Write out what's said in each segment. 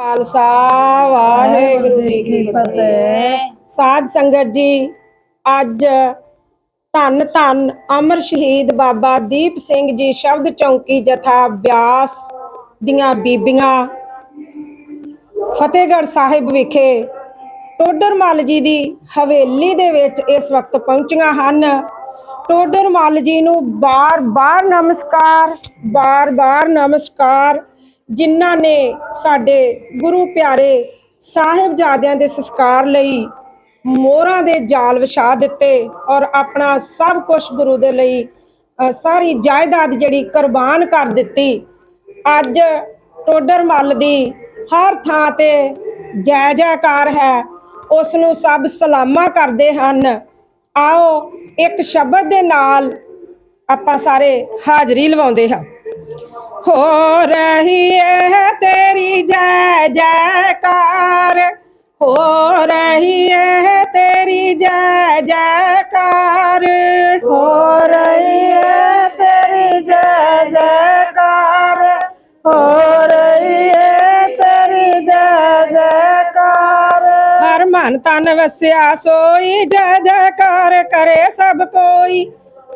ਖਾਲਸਾ ਵਾਹਿਗੁਰੂ ਜੀ ਕੀ ਫਤਿਹ। ਸਾਧ ਸੰਗਤ ਜੀ ਅੱਜ ਧੰਨ ਧੰਨ ਅਮਰ ਸ਼ਹੀਦ ਬਾਬਾ ਦੀਪ ਸਿੰਘ ਜੀ ਸ਼ਬਦ ਚੌਂਕੀ ਜਥਾ ਬਿਆਸ ਦੀਆਂ ਬੀਬੀਆਂ ਫਤਿਹਗੜ੍ਹ ਸਾਹਿਬ ਵਿਖੇ ਟੋਡਰਮੱਲ ਜੀ ਦੀ ਹਵੇਲੀ ਦੇ ਵਿੱਚ ਇਸ ਵਕਤ ਪਹੁੰਚੀਆਂ ਹਨ। ਟੋਡਰਮੱਲ ਜੀ ਨੂੰ ਬਾਰ-ਬਾਰ ਨਮਸਕਾਰ ਬਾਰ-ਬਾਰ ਨਮਸਕਾਰ। ਜਿਨ੍ਹਾਂ ਨੇ ਸਾਡੇ ਗੁਰੂ ਪਿਆਰੇ ਸਾਹਿਬਜ਼ਾਦਿਆਂ ਦੇ ਸੰਸਕਾਰ ਲਈ ਮੋਹਰਾਂ ਦੇ ਜਾਲ ਵਿਛਾ ਦਿੱਤੇ ਔਰ ਆਪਣਾ ਸਭ ਕੁਝ ਗੁਰੂ ਦੇ ਲਈ ਸਾਰੀ ਜਾਇਦਾਦ ਜਿਹੜੀ ਕੁਰਬਾਨ ਕਰ ਦਿੱਤੀ। ਅੱਜ ਟੋਡਰ ਮੱਲ ਦੀ ਹਰ ਥਾਂ ਤੇ ਜੈ ਜੈਕਾਰ ਹੈ ਉਸ ਨੂੰ ਸਭ ਸਲਾਮਾ ਕਰਦੇ ਹਨ। ਆਓ ਇੱਕ ਸ਼ਬਦ ਦੇ ਨਾਲ ਆਪਾਂ ਸਾਰੇ ਹਾਜ਼ਰੀ ਲਵਾਉਂਦੇ ਹਾਂ। ਹੋ ਰਹੀ ਹੈ ਤੇਰੀ ਜੈ ਜੈਕਾਰ। ਹੋ ਰਹੀ ਹੈ ਤੇਰੀ ਜੈ ਜੈਕਾਰ। ਹੋ ਰਹੀ ਹੈ ਤੇਰੀ ਜੈ ਜੈਕਾਰ। ਹੋ ਰਹੀ ਹੈ ਤੇਰੀ ਜੈ ਜੈਕਾਰ। ਹਰ ਮਨ ਤਨ ਵਸਿਆ ਸੋਈ ਜੈ ਜੈਕਾਰ ਕਰੇ ਸਭ ਕੋਈ।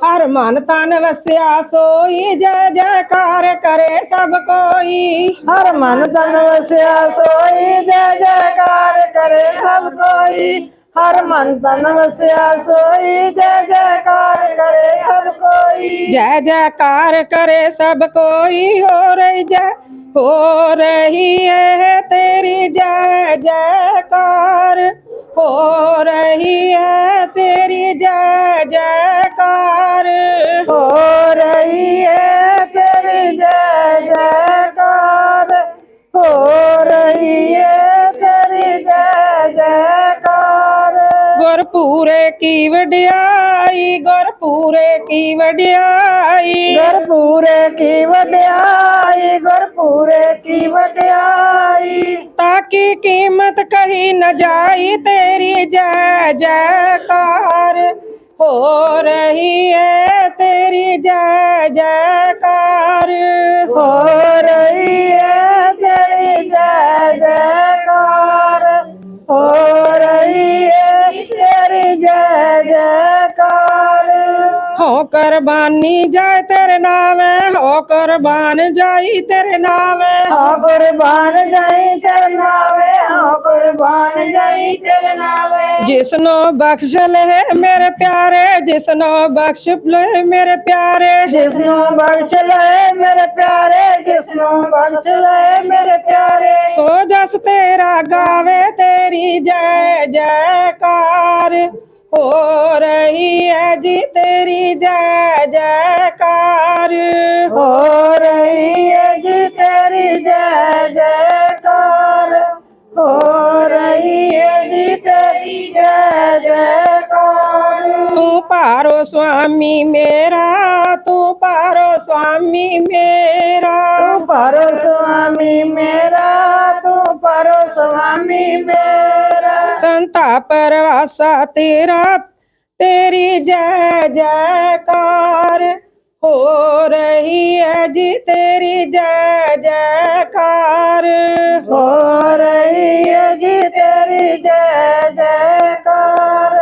ਹਰ ਮਨ ਤਨ ਵਸਿਆ ਸੋਈ ਜੈ ਜੈਕਾਰ ਕਰੇ ਸਭ ਕੋਈ। ਹਰ ਮਨ ਤਨ ਵਸਿਆ ਸੋਈ ਜੈ ਜੈਕਾਰ ਕਰੇ ਸਭ ਕੋਈ। ਹਰ ਮਨ ਤਨ ਵਸਿਆ ਸੋਈ ਜੈ ਜੈਕਾਰ ਕਰੇ ਸਭ ਕੋਈ। ਜੈ ਜੈਕਾਰ ਕਰੇ ਸਭ ਕੋਈ ਹੋ ਰਹੀ ਜੈ ਹੋ ਰਹੀ ਹੈ ਤੇਰੀ ਜੈ ਜੈਕਾਰ। ਹੋ ਰਹੀ ਹੈ ਤੇਰੀ ਜੈ ਜੈਕਾਰ ਗੁਰਪੂਰੇ ਕੀ ਵਡਿਆਈ ਗੁਰਪੂਰੇ ਕੀ ਵਡਿਆਈ? ਗੁਰਪੂਰੇ ਕੀ ਵਡਿਆਈ ਗੁਰਪੂਰੇ ਕੀ ਵਡਿਆਈ? ਤਾਂ ਕੀ ਕੀਮਤ ਕਹੀ ਨਾ ਜਾਈ ਤੇਰੀ ਜੈ ਜੈਕਾਰ? ਹੋ ਰਹੀ ਹੈ ਤੇਰੀ ਜੈ ਜੈਕਾਰ। ਹੋ ਜੈ ਜੈਕਾਰ। ਹੋ ਕੁਰਬਾਨੀ ਜਾਏ ਤੇਰੇ ਨਾਵੇਂ ਹੋ ਕੁਰਬਾਨ ਜਾਈ ਤੇਰੇ ਨਾਵੇਂ ਹੋ ਕੁਰਬਾਨ ਜਾਈ ਤੇਰੇ ਨਾਵੇ ਹੋ ਕੁਰਬਾਨ ਜਾਈ ਤੇਰੇ ਨਾਵੇ ਜਿਸ ਨੂੰ ਬਖਸ਼ ਲੈ ਮੇਰੇ ਪਿਆਰੇ ਜਿਸ ਨੂੰ ਬਖਸ਼ ਲੈ ਮੇਰੇ ਪਿਆਰੇ। ਜਿਸ ਨੂੰ ਬਖਸ਼ ਲੈ ਮੇਰੇ ਪਿਆਰੇ ਜਿਸ ਨੂੰ ਬਖਸ਼ ਲੈ ਮੇਰੇ ਪਿਆਰੇ। ਸੋ ਜਸ ਤੇਰਾ ਗਾਵੇ ਤੇਰੀ ਜੈ ਜੈਕਾਰ। ਹੋ ਰਹੀ ਹੈ ਜੀ ਤੇਰੀ ਜੈ ਜੈਕਾਰ। ਹੋ ਰਹੀ ਹੈ ਜੀ ਤੇਰੀ ਜੈ ਭਾਰੋ ਸੁਆਮੀ ਮੇਰਾ ਤੂੰ ਭਾਰੋ ਸੁਆਮੀ ਮੇਰਾ ਤੂੰ ਪਰੋ ਸੁਆਮੀ ਮੇਰਾ ਤੂੰ ਪਰੋ ਸੁਆਮੀ ਮੇਰਾ ਸੰਤਾ ਪਰਵਾਸਾ ਤੇਰਾ ਤੇਰੀ ਜੈ ਜੈਕਾਰ ਹੋ ਰਹੀ ਹੈ ਜੀ ਤੇਰੀ ਜੈ ਜੈਕਾਰ ਹੋ ਰਹੀ ਹੈ ਜੀ ਤੇਰੀ ਜੈ ਜੈਕਾਰ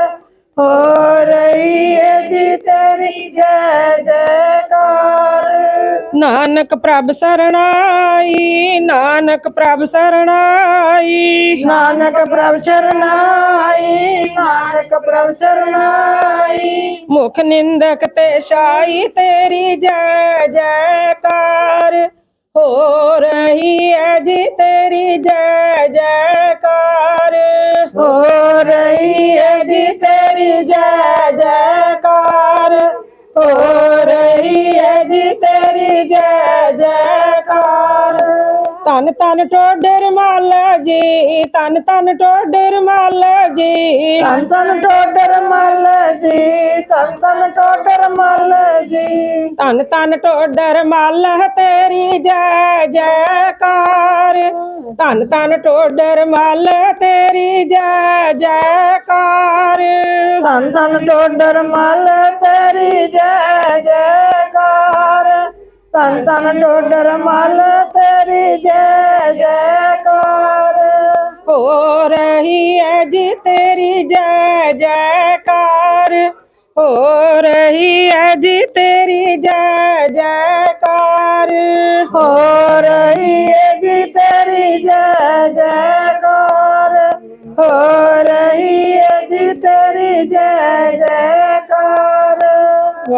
ਨਾਨਕ ਪ੍ਰਭ ਸਰਣਾਈ ਨਾਨਕ ਪ੍ਰਭ ਸਰਣਾਈ। ਨਾਨਕ ਪ੍ਰਭ ਸ਼ਰਨਾਈ ਨਾਨਕ ਪ੍ਰਭ ਸ਼ਰਨਾਈ ਮੁਖ ਨਿੰਦਕ ਤੇ ਸ਼ਾਈ ਤੇਰੀ ਜੈ ਜੈਕਾਰ। ਹੋ ਰਹੀ ਹੈ ਜੀ ਤੇਰੀ ਜੈ ਜੈਕਾਰ। ਹੋ ਰਹੀ ਹੈ ਜੀ ਤੇਰੀ ਜੈ ਜੈਕਾਰ ਤੇਰੀ ਜੈ ਜੈਕਾਰ। ਤਨ ਤਨ ਟੋਡਰ ਮੱਲ ਜੀ ਤਨ ਤਨ ਟੋਡਰ ਮੱਲ ਜੀ। ਤਨ ਤਨ ਟੋਡਰ ਮੱਲ ਜੀ ਤਨ ਤਨ ਟੋਡਰ ਮੱਲ ਜੀ। ਤਨ ਤਨ ਟੋਡਰ ਮੱਲ ਤੇਰੀ ਜੈ ਜੈਕਾਰ। ਤਨ ਤਨ ਟੋਡਰ ਮੱਲ ਤੇਰੀ ਜੈ ਜੈਕਾਰ। ਤਨ ਤਨ ਟੋਡਰ ਮੱਲ ਤੇਰੀ ਜੈ ਜੈਕਾਰ। ਤਨ ਤਨ ਟੋਡਰ ਮੱਲ ਤੇਰੀ ਜੈ ਜੈਕਾਰ। ਹੋ ਰਹੀ ਹੈ ਜੀ ਤੇਰੀ ਜੈ ਜੈਕਾਰ। ਹੋ ਰਹੀ ਹੈ ਜੀ ਤੇਰੀ ਜੈ ਜੈਕਾਰ। ਹੋ ਰਹੀ ਹੈ ਜੀ ਤੇਰੀ ਜੈ ਜੈਕਾਰ। ਹੋ ਰਹੀ ਹੈ ਜੀ ਤੇਰੀ ਜੈ